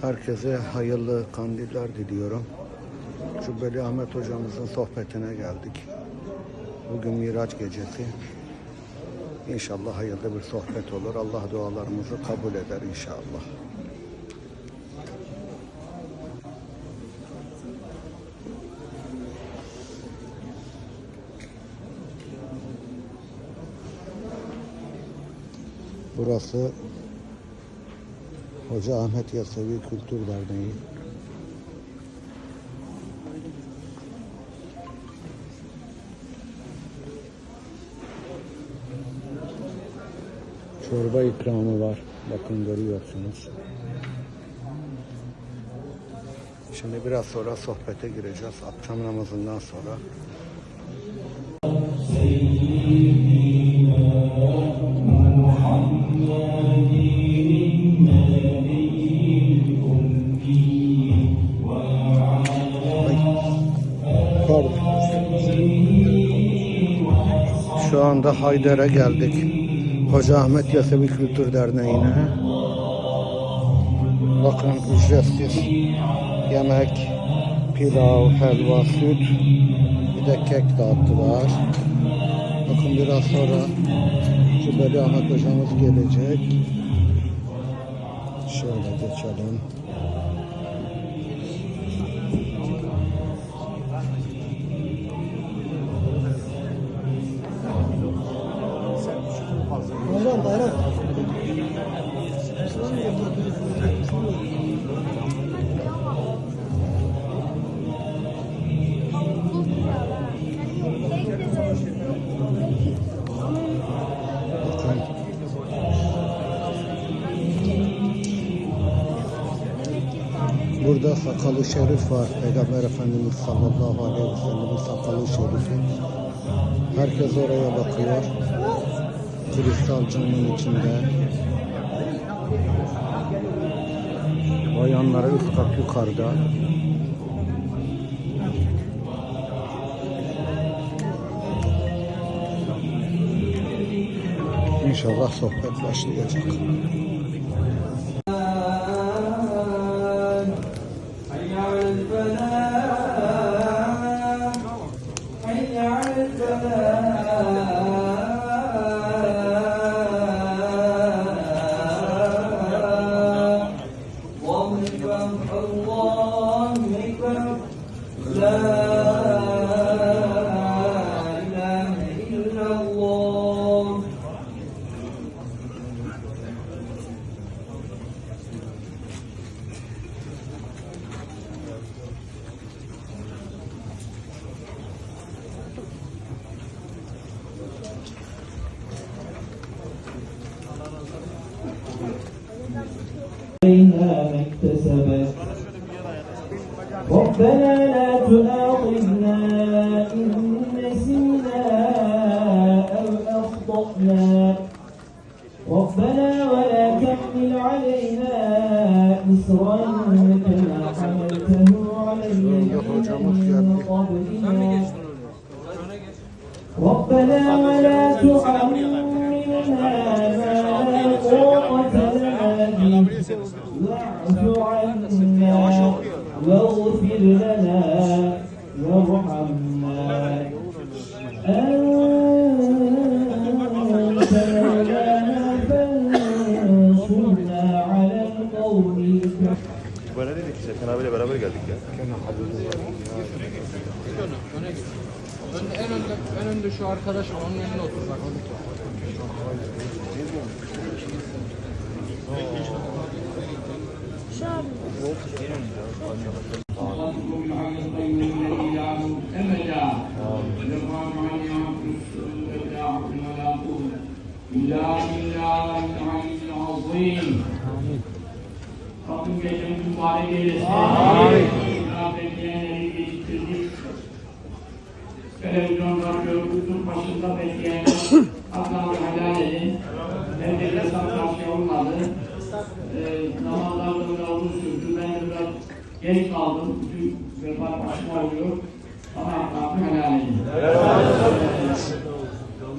Herkese hayırlı kandiller diliyorum. Veli Ahmet hocamızın sohbetine geldik. Bugün Miraç gecesi. İnşallah hayırlı bir sohbet olur. Allah dualarımızı kabul eder inşallah. Burası Hoca Ahmet Yasevi Kültür Derneği. Çorba ikramı var. Bakın görüyorsunuz. Şimdi biraz sonra sohbete gireceğiz. Akşam namazından sonra. Şu anda Haydar'a geldik. Hoca Ahmet Yasevi Kültür Derneği'ne. Bakın ücretsiz yemek, pilav, helva, süt, bir de kek dağıttılar. Bakın biraz sonra Cübbeli Ahmet hocamız gelecek. Şöyle geçelim. Burada sakalı şerif var. Peygamber Efendimiz sallallahu aleyhi ve sellem'in sakalı şerifi. Herkes oraya bakıyor. Kristal camın içinde. Bayanlara üst kat yukarıda. İnşallah sohbet başlayacak. Hayya al-falah عليها ما اكتسبت ربنا لا تؤاخذنا إن نسينا أو أخطأنا ربنا ولا تحمل علينا إصرا كما حملته على الذين من قبلنا ربنا ولا تحملنا ما واعف عنا واغفر لنا وارحمنا أنت مولانا فانصرنا على القوم الكافرين Bana dedik ki Serkan abiyle beraber geldik ya. Önde, en önde, en önde şu arkadaş var, onun önüne otur bak. Rabbim gecemizi mübarek eylesin. Amin. Ya bekleyenleri geçirdik. Televizyonda gördüğünüz başında bekleyenler haklarını helal edin. Saklar şey olmadı. Ee, namazlar böyle uzun sürdü. Ben de geç kaldım. Bütün vefat başıma oluyor. Ama haklarını helal edin.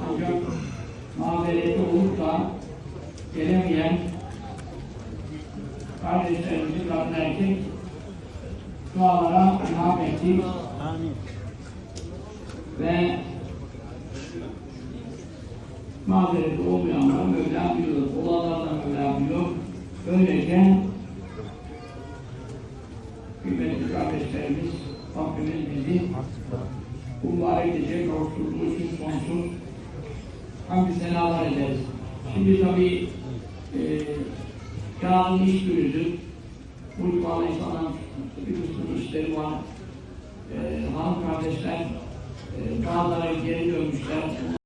Ancak mazereti olup da gelemeyen kardeşlerimizi kadın erkek dualara ilham ettik. Ve mazereti olmayanlara Mevla biliyor, olanlardan Mevla biliyor. Böylece kıymetli kardeşlerimiz Rabbimiz bizi mübarek gece kavuşturduğu için sonsuz hamdü senalar ederiz. Şimdi tabii e, yarın iş günüdür. Bağlı insanların bir kısmı işleri var. E, hanım kardeşler e, bazıları geri dönmüşler.